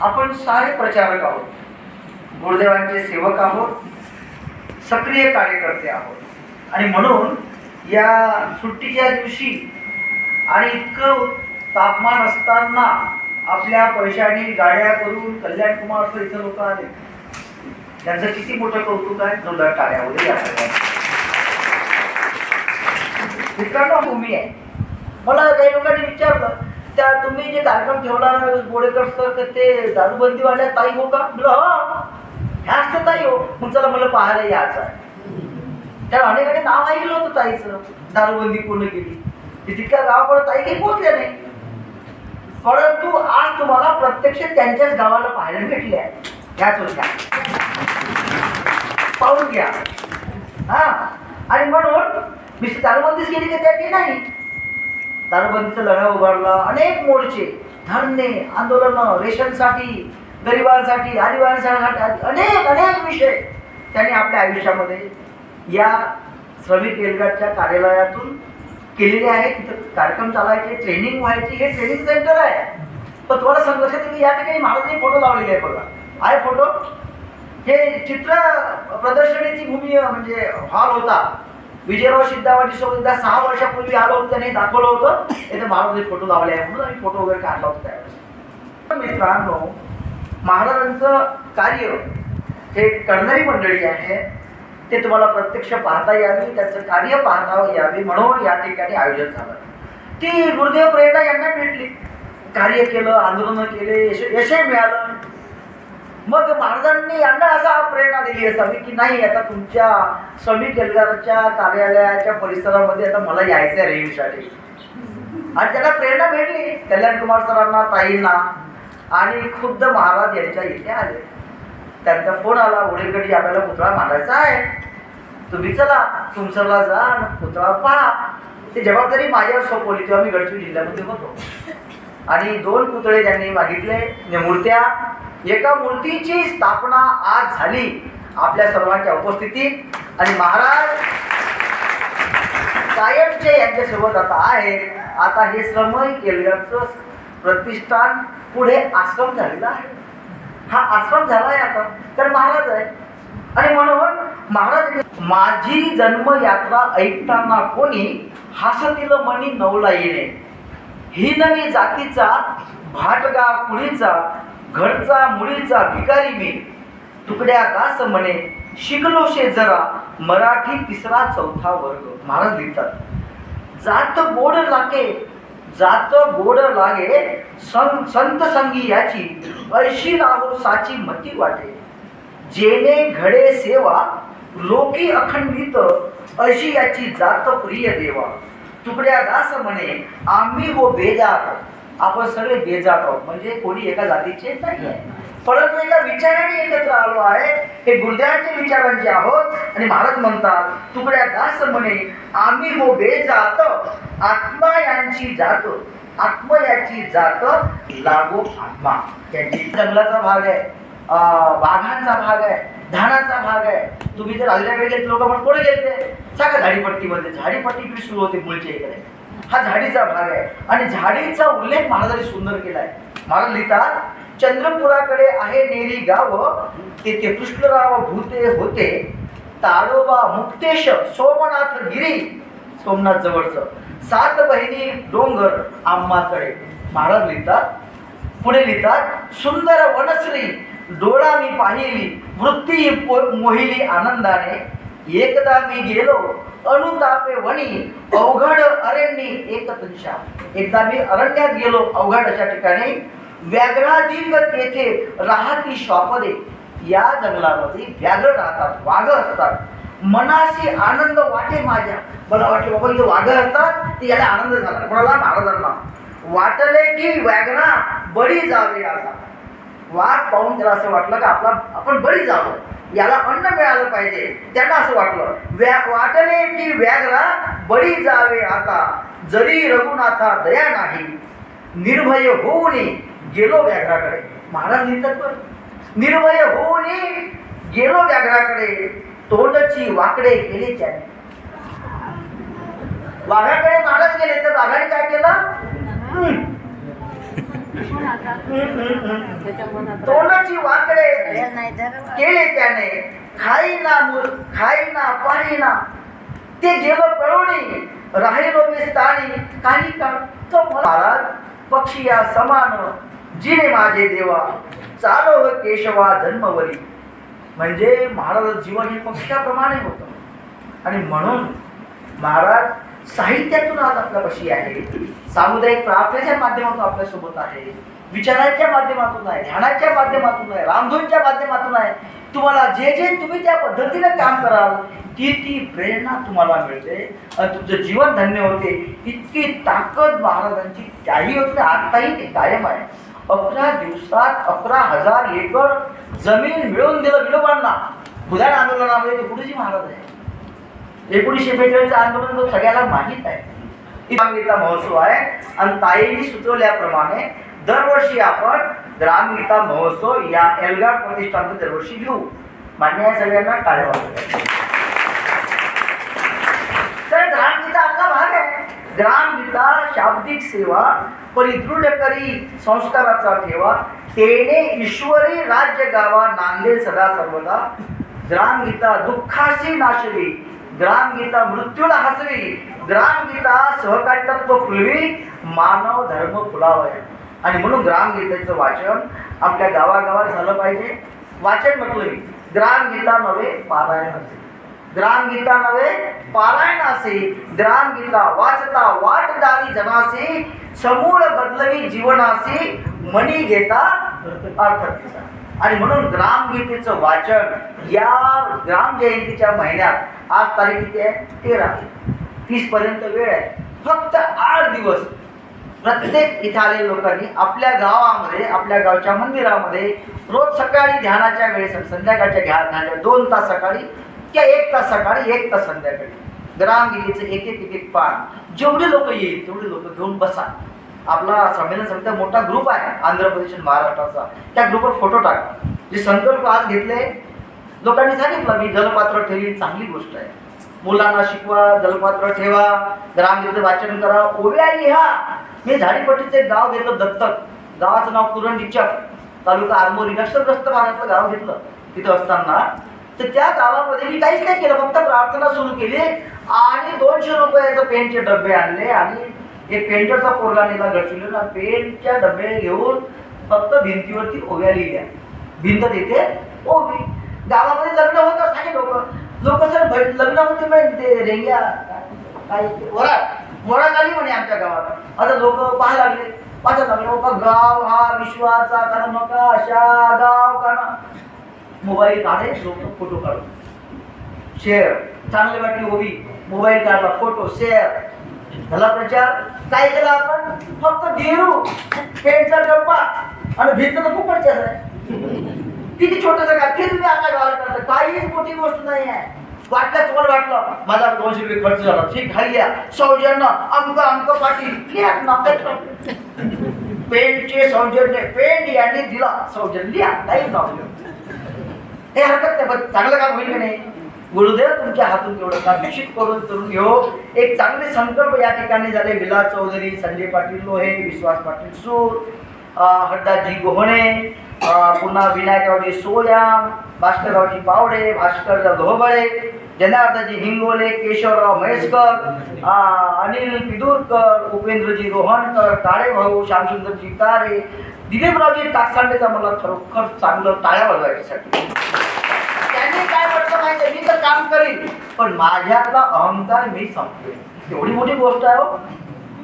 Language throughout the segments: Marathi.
आपण सारे प्रचारक आहोत. गुरुदेवांचे सेवक आहोत. सक्रिय कार्यकर्ते आहोत. आणि म्हणून या सुट्टीच्या दिवशी आणि इतकं तापमान असताना आपल्या पैशाने गाड्या करून कल्याण कुमार असं इथं लोक आले. त्यांचं किती मोठं कौतुक आहे. जोरदार टाळ्या वगैरे मित्रांनो भूमी आहे. मला काही लोकांनी विचारलं त्या तुम्ही जे कार्यक्रम ठेवला ना गोडेकर सर तर ते दारूबंदीवाल्या ताई हो का? म्हणलं हो ह्याच तर ताई हो. मग चला मला पाहायला यायचं. आहे त्या अनेकाने नाव ऐकलं होतं ताईचं. दारूबंदी पूर्ण केली. ती तितक्या गावाकडे ताई काही पोहोचल्या नाही. परंतु आज तुम्हाला प्रत्यक्ष त्यांच्याच गावाला पाहायला भेटले आहे ह्याच होत्या पाहून घ्या. हा. आणि म्हणून मी दारूबंदीच केली का त्याची नाही. दारूबंदीचा लढा उभारला. अनेक मोर्चे धरणे आंदोलनं रेशनसाठी गरिबांसाठी आदिवासींसाठी अनेक अनेक विषय त्यांनी आपल्या आयुष्यामध्ये या श्रमिक रेल्वेच्या कार्यालयातून केलेले आहेत. तिथं कार्यक्रम चालायचे ट्रेनिंग व्हायची. हे ट्रेनिंग सेंटर आहे. पण तुम्हाला सांगत लक्षात की या ठिकाणी महाराजांनी फोटो लावलेले आहे बघा. आहे फोटो हे चित्र प्रदर्शनीची भूमी म्हणजे हॉल होता. विजयराव सिद्धावाटी सोबत एकदा सहा वर्षापूर्वी आलो होतो त्याने दाखवलं होतं. इथे महाराजांनी फोटो लावले आहे म्हणून आम्ही फोटो वगैरे काढला होता त्यावेळेस. मित्रांनो महाराजांचं कार्य हे करणारी मंडळी आहे ते तुम्हाला प्रत्यक्ष पाहता यावी त्याचं कार्य पाहता यावे म्हणून या ठिकाणी आयोजन झालं. ती गुरुदेव प्रेरणा यांना भेटली. कार्य केलं आंदोलनं केले यश यशही मिळालं. मग महाराजांनी यांना असा प्रेरणा दिली असावी की नाही आता तुमच्या स्वामी केलगारच्या कार्यालयाच्या परिसरामध्ये आता मला यायचं आहे रेवीसाठी आणि त्याला प्रेरणा भेटली कल्याण कुमार सरांना ताईंना. आणि खुद्द महाराज यांच्या इथे आले. त्यांचा फोन आला ओढेकडे आपल्याला पुतळा मांडायचा आहे. तुम्ही चला तुमसरला जा पुतळा पहा ती जबाबदारी माझ्यावर सोपवली तेव्हा मी गडचिरोली जिल्ह्यामध्ये होतो. आणि दोन पुतळे त्यांनी मागितले मूर्त्या एका मूर्तीची स्थापना आज झाली आपल्या सर्वांच्या उपस्थितीत. आणि महाराज कायमचे यांच्यासोबत आता आहे आता हे श्रमय केलगरचं प्रतिष्ठान पुढे आश्रम झालेला आहे. हा आश्रम झाला आहे आता. तर महाराज आहे. आणि म्हणून महाराज माझी जन्मयात्रा ऐकताना कोणी हसतील मणी नवला येणे. ही नवी जातीचा भाटगा कुळीचा घरचा मुळीचा भिकारी मी. तुकड्या दास म्हणे शिकलो शे जरा. मराठी तिसरा चौथा वर्ग. महाराज लिहितात. जात गोड लागे जात गोड लागे सं संत संगी याची ऐशी राहो साची मती वाटे. जेणे घडे सेवा लोकी अखंडित अशी याची जात प्रिय देवा. तुकड्या दास म्हणे आम्ही हो बेजार आपण सगळे बेजात आहोत. म्हणजे कोणी एका जातीचे नाही आहे परंतु एका विचाराने एकत्र आलो आहे. हे गुरुदेवांच्या विचारांचे आहोत आणि महाराज म्हणतात तुकड्या दास म्हणे आम्ही हो बेजात आत्मा यांची जात आत्म याची जात लागो आत्मा. त्यांची जंगलाचा भाग आहे वाघांचा भाग आहे धानाचा भाग आहे. तुम्ही जर अजूनकडे गेले लोक म्हणून पुढे गेले सांगा झाडीपट्टीमध्ये. झाडीपट्टी इकडे सुरू होते मुळच्या इकडे? हा झाडीचा भाग आहे. आणि झाडीचा उल्लेख महाराजांनी सुंदर केला आहे महाराज लिहितात चंद्रपुराकडे आहे नेरी गाव तेथे कृष्णराव भूते होते. ताडोबा मुक्तेश सोमनाथ गिरी सोमनाथ जवळचं. सात बहिणी डोंगर आम्माकडे महाराज लिहितात पुढे लिहितात सुंदर वनश्री डोळा मी पाहिली वृत्ती मोहिली आनंदाने एकदा मी गेलो अनुतापे वणी अवघड अरण्य एक एकदा मी अरण्यात गेलो अवघड अशा ठिकाणी. व्याघ्राधिक तेथे राहती श्वापदे या जंगलामध्ये व्याघ्र राहतात वाघ असतात. मनाशी आनंद वाटे माझ्या. मला वाटलं बाबा इथे वाघ असतात ते याला आनंद झाला. कोणाला? महाराजांना. वाटले की व्याघ्रा बळी जावे आता. वाट पाहून त्याला असं वाटलं का आपला आपण बळी जावं. याला अन्न मिळालं पाहिजे. त्यांना असं वाटलं. व्या वाटले की व्याघ्रा बळी जावे आता. जरी रघुनाथा दया नाही निर्भय होऊन गेलो व्याघ्राकडे. महाराज लिहितात पण. निर्भय होऊन गेलो व्याघ्राकडे. तोंडची वाकडे केले त्याने. वाघाकडे महाराज गेले तर वाघाने काय केलं? तोंडाची वाकडे केले त्याने. खाई ना मूल खाई ना पाणी ना ते गेलं पळवणी. राहिलो मी स्थानी. काही काळ तो महाराज पक्षी या समान जिने माझे देवा. चालो व केशवा जन्मवरी. म्हणजे महाराज जीवन हे पक्षाप्रमाणे होतं. आणि म्हणून महाराज साहित्यातून आज आपल्यापाशी आहे. सामुदायिक प्रार्थनेच्या माध्यमातून आपल्यासोबत आहे. विचारांच्या माध्यमातून आहे ध्यानाच्या माध्यमातून आहे रामधूनच्या माध्यमातून आहे. तुम्हाला जे जे तुम्ही त्या पद्धतीने काम कराल ती ती प्रेरणा तुम्हाला मिळते. आणि तुमचं जीवन धन्य होते. इतकी ताकद महाराजांची त्याही होती आताही ते कायम आहे. अकरा दिवसात अकरा हजार एकर जमीन मिळवून दिलं विनोबांना बुधाण आंदोलनामध्ये ते गुरुजी महाराज आहे एकोणीसशे बेचाळीसचं आंदोलन जो सगळ्याला माहीत आहे. ग्रामगीता महोत्सव आहे आणि ताईंनी सुचवल्याप्रमाणे दरवर्षी आपण ग्रामगीता महोत्सव या एलगाड प्रतिष्ठानचं दरवर्षी घेऊ. मान्य आहे सगळ्यांना? टाळ्या तर ग्रामगीता आपला भाग आहे. ग्रामगीता शाब्दिक सेवा परिदृढ करी संस्काराचा ठेवा तेने ईश्वरी राज्य गावा नांदेल सदा सर्वदा. ग्रामगीता दुःखाशी नाशवी ग्रामगीता मृत्यूला हसवी. ग्रामगीता सहकार्यत्व फुलवी. मानव धर्म फुलावया. आणि म्हणून ग्रामगीतेचं वाचन आपल्या गावागावात झालं पाहिजे. वाचन म्हटलं मी. ग्रामगीता नव्हे पारायण असे. ग्रामगीता नव्हे पारायण असे. ग्रामगीता वाचता वाटदारी जनासी. समूळ बदलवी जीवनासी. मनी घेता अर्थ आणि म्हणून ग्रामगीतेचं वाचन या ग्राम जयंतीच्या महिन्यात आज तारीख किती आहे? तेरा. तीस पर्यंत वेळ आहे. फक्त आठ दिवस. प्रत्येक इथं आलेल्या लोकांनी आपल्या गावामध्ये आपल्या गावच्या मंदिरामध्ये रोज सकाळी ध्यानाच्या वेळेस आणि संध्याकाळच्या ध्यानाच्या दोन तास सकाळी किंवा एक तास सकाळी एक तास संध्याकाळी. ग्रामगिरीचं एक एक एक एक पान. जेवढे लोक येईल तेवढे लोक घेऊन बसा. आपला संमेलन समितीचा मोठा ग्रुप आहे आंध्र प्रदेश आणि महाराष्ट्राचा. त्या ग्रुपवर फोटो टाका. जे संकल्प आज घेतले लोकांनी सांगितलं मी जलपात्र ठेवी चांगली गोष्ट आहे. मुलांना शिकवा जलपात्र ठेवा ग्रामगीतेचं वाचन करा. ओव्या लिहा मी झाडीपट्टीचं एक गाव घेतलं दत्तक. गावाचं नाव कुरणिचक तालुका आरमोरी नक्षलग्रस्त भागातलं गाव घेतलं. तिथं असताना तर त्या गावामध्ये मी काहीच नाही केलं. फक्त प्रार्थना सुरू केली आणि दोनशे रुपयाचं पेनचे डबे आणले आणि हे पेंटरचा पोरगा नेला गडचिरोलीला पेंटच्या डबे घेऊन फक्त भिंतीवरती ओव्या लिहिल्या. भिंत तिथे ओवी गावामध्ये लग्न होत असताना लोक. लोक सर भे- लग्न होते म्हणे रेंग्या काय वरात वरात आली म्हणे आमच्या गावात आता लोक पाहायला लागले. माझं लागले बाबा गाव हा विश्वाचा कारण मका अशा गाव कारण मोबाईल काढे लोक फोटो काढून. शेअर चांगले वाटली ओवी मोबाईल काढला फोटो शेअर त्याला प्रचार काय केला आपण? फक्त देरू पेंटचा डब्बा आणि भिंत तर प्रचार आहे. किती छोटस काय ते तुम्ही आपल्या गावाला करता काहीच मोठी गोष्ट नाही आहे. वाटलं तुम्हाला वाटलं? माझा दोनशे रुपये खर्च झाला. ठीक खाली या. सौजन्य अंक अंक पाटील पेंटचे सौजन्य पेंट यांनी दिला. सौजन्य लिहा काही नाव हे हरकत नाही पण चांगलं काम होईल की नाही? गुरुदेव तुमच्या हातून तेवढं काम करून करून घेऊ. एक चांगले संकल्प या ठिकाणी झाले. विलास चौधरी संजय पाटील लोहे विश्वास पाटील सूर अं, हड्डाजी गोहणे पुन्हा विनायकरावजी सोयाम भास्कररावजी पावडे भास्कर धोबळे जनार्दनजी हिंगोले केशवराव म्हैसकर अनिल पिदूरकर उपेंद्रजी रोहणकर काळे भाऊ श्यामसुंदरजी कारे दिलीपरावजी टाकसांडेचा मला खरोखर चांगलं टाळ्या वाजवायच्यासाठी काय म्हटलं माहिती मी तर काम करीन. पण माझ्यातला अहंकार मी संपवेन. एवढी मोठी गोष्ट आहे हो.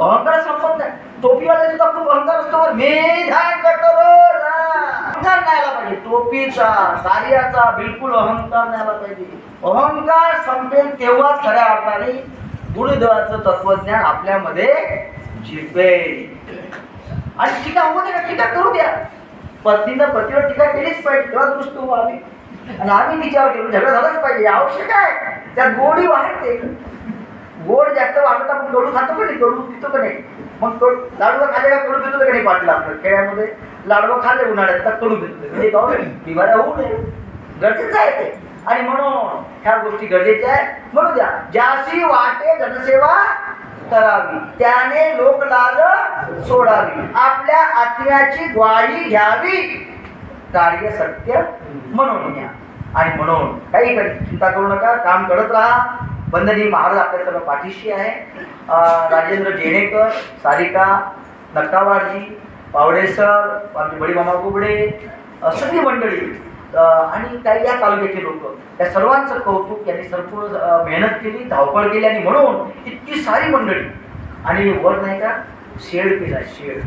अहंकार संपत नाही. टोपीवाले सुद्धा खूप अहंकार असतो बरं. मी ध्यान करतो रोज. हा. अहंकार नाही आला पाहिजे. टोपीचा कार्याचा बिलकुल अहंकार नाही आला पाहिजे. अहंकार संपेल तेव्हाच खऱ्या अर्थाने गुरुदेवाचं तत्वज्ञान आपल्यामध्ये शिरपेल आणि टीका होऊ दे का टीका करू द्या. पत्नीनं पतीवर टीका केलीच पाहिजे. तेव्हा दुरुस्त होऊ आम्ही आणि आम्ही तिच्यावर ठेवून झगडा झालाच पाहिजे. आवश्यक आहे. त्यात गोडी वाढते. गोड जास्त वाढत आपण कडू खातो का नाही? कडू पितो का नाही? मग तो लाडू खाल्ले का कडू पितो का नाही पाटला आपलं खेड्यामध्ये लाडू खाल्ले उन्हाळ्यात तर कडू पितो. म्हणजे हे गाव बिवाऱ्या होऊ नये. गरजेचं आहे ते. आणि म्हणून ह्या गोष्टी गरजेच्या आहेत. म्हणू द्या. ज्याशी वाटे जनसेवा करावी. त्याने लोकलाज सोडावी. आपल्या आत्म्याची ग्वाही घ्यावी. कार्य सत्य म्हणून घ्या. आणि म्हणून काही चिंता करू नका काम करत राहा. बंधनी महाराज आपल्या सर्व पाठीशी आहे. राजेंद्र जेणेकर सारिका नक्कावाजी पावडे सर आमचे बळीमामा गुबडे सगळी मंडळी. आणि काही या तालुक्याचे लोक. या सर्वांचं कौतुक यांनी संपूर्ण मेहनत केली धावपळ केली आणि म्हणून इतकी सारी मंडळी. आणि वर नाही का शेड केला शेड.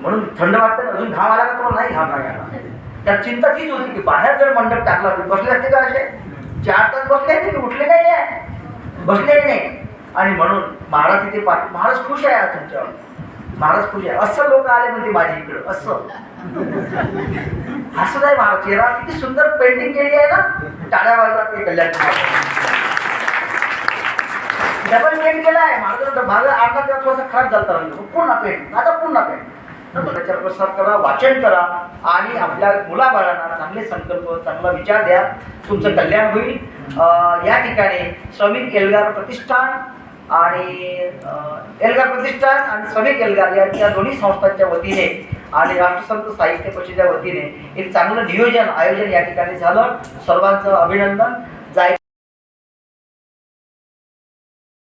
म्हणून थंड वाटतं ना, अजून घाम आला का तुम्हाला नाही घाम नाही आला त्यात चिंता तीच होती की बाहेर जर मंडप टाकला तर बसले असते का असे? चार तास बसले असते की उठले नाही आहे? बसले नाही. आणि म्हणून महाराज तिथे पाठ महाराज खुश आहे तुमच्यावर. महाराज खुश आहे. असं लोक आले म्हणते माझ्या इकडं. असं. असं नाही महाराज. चेहरा किती सुंदर पेंटिंग केली आहे ना? टाळ्या वाजला ते कल्याण डबल पेंट केला आहे. महाराज भाग अर्धा तेव्हा थोडासा खराब झाला रंग पुन्हा पेंट आता पुन्हा पेंट त्याच्यावर प्रसार करा वाचन करा आणि आपल्या मुलाबाळांना चांगले संकल्प चांगला विचार द्या. तुमचं कल्याण होईल. या ठिकाणी श्रमिक एल्गार प्रतिष्ठान आणि एल्गार प्रतिष्ठान आणि श्रमिक एल्गार या या दोन्ही संस्थांच्या वतीने आणि राष्ट्रसंत साहित्य परिषदेच्या वतीने एक चांगलं नियोजन आयोजन या ठिकाणी झालं. सर्वांचं अभिनंदन.